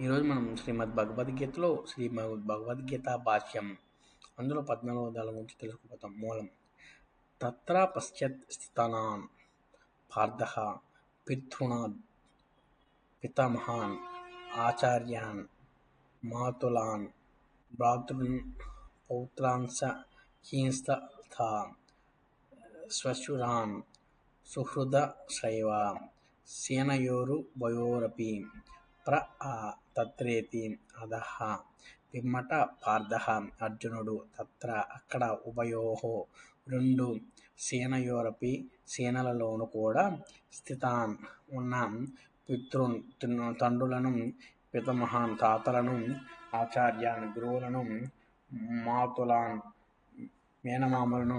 ఈరోజు మనం శ్రీమద్ భగవద్గీతలో శ్రీమద్ భగవద్గీత భాష్యం. అందులో పద్నాలుగు అధ్యాయం గురించి తెలుసుకుపోతాం. మూలం. తత్ర పశ్చాత్ స్థితానాన్ పార్థ పితృణాద్. పితామహాన్. ఆచార్యాన్. మాతులాన్. భ్రాతృన్ పౌత్రాన్ స సుహృద శ్వశురాన్ సేనయోరు వయోరపి. ప్ర ఆ తత్రేతి అధః పిమ్మట పార్థ అర్జునుడు తత్ర అక్కడ ఉభయోహో రెండు సేనయోరపి సేనలలోను కూడా స్థితాన్ ఉన్న పితృన్ తండ్రులను పితమహాన్ తాతలను ఆచార్యాన్ గురువులను మాతులాన్ మేనమామలను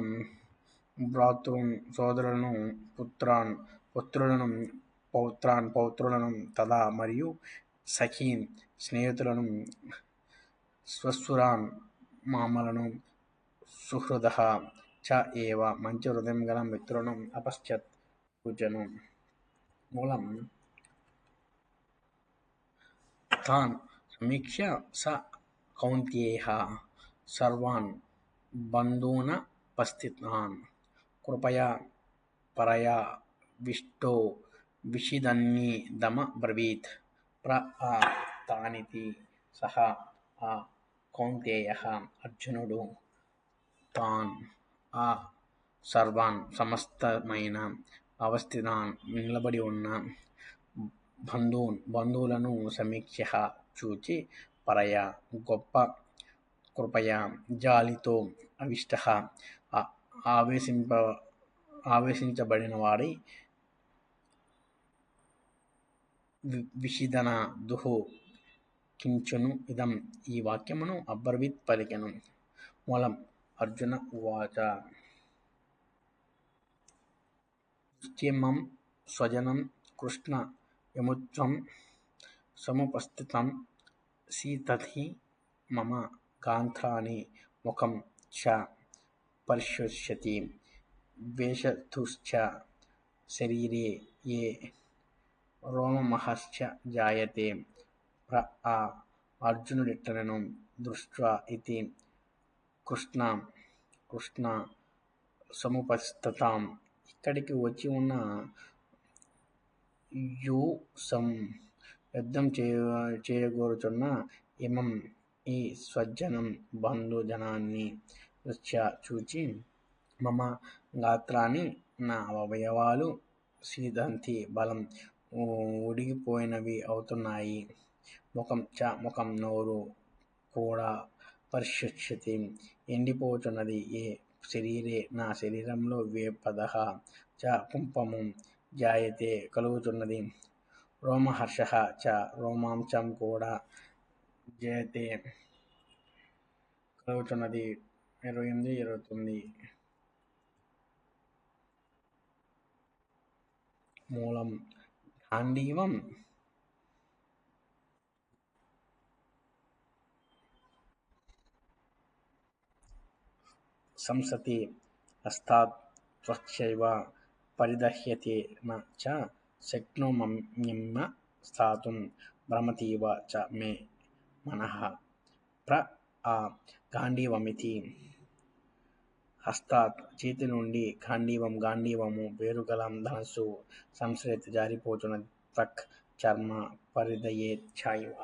భ్రాతృన్ సోదరులను పుత్రాన్ పుత్రులను పౌత్రాన్ పౌత్రులను తదా మరియు సఖీన్ స్నేహితులను స్వస్సురాన్ మామలను సుహృద చ ఏవ మంచి హృదయం గల మిత్రులను అపశ్చత్ పూజను. మూలం తాన్ సమీక్ష స కౌంత్యేహ సర్వాన్ బంధూన పస్థితాన్ కృపయా పరయా విష్టో విషిదన్నీ దమ బ్రవీత్. ప్ర ఆ తానితి సహా ఆ కౌంతేయ అర్జునుడు తాన్ ఆ సర్వాన్ సమస్తమైన అవస్థితాన్ నిలబడి ఉన్న బంధువున్ బంధువులను సమీక్ష చూచి పరయ గొప్ప కృపయ జాలితో అవిష్ట ఆవేశింప ఆవేశించబడిన వాడి విషిదన దుహు కించును ఇదం ఈ వాక్యమును అబ్రవీత్ పలికెను. మూలం అర్జున ఉవాచ. దుష్టిమం స్వజనం కృష్ణ యముత్వం సముపస్థితం సీతతి మమ గాంధ్రాని ముఖం చ పరిశుష్యతి వేషతుశ్చ శరీరే ఏ రోమమహశ్చ జాయతే ప్ర ఆ అర్జునుడిట్టనను దృష్ట్వా ఇది కృష్ణ కృష్ణ సముపస్థతాం ఇక్కడికి వచ్చి ఉన్న యు సం యుద్ధం చేయ చేయగోరుచున్న ఇమం ఈ స్వజ్జనం బంధుజనాన్ని దృష్ట్యా చూచి మమ గాత్రాన్ని నా అవయవాలు సీదంతి బలం ఉడిగిపోయినవి అవుతున్నాయి. ముఖం చ ముఖం నోరు కూడా పరిశుష్యతి ఎండిపోచున్నది ఏ శరీరే నా శరీరంలో వేపద చ కుంపము జాయతే కలుగుతున్నది. రోమహర్ష చ రోమాంశం కూడా జయతే కలుగుతున్నది. ఇరవై ఎనిమిది ఇరవై తొమ్మిది. మూలం அண்டீமம் संसति अस्तात् त्वच्चैव परिदह्यते न च शक्नोम्यम्म स्थातुं भ्रमतीव च मे मनः प्र आ गाण्डीवमिति హస్తాత్ చేతి నుండి ఖాండీవం గాంధీవము పేరుగలం ధనస్సు సంశ్రేత జారిపోతున్న తక్ చర్మ పరిదయే ఛాయివ.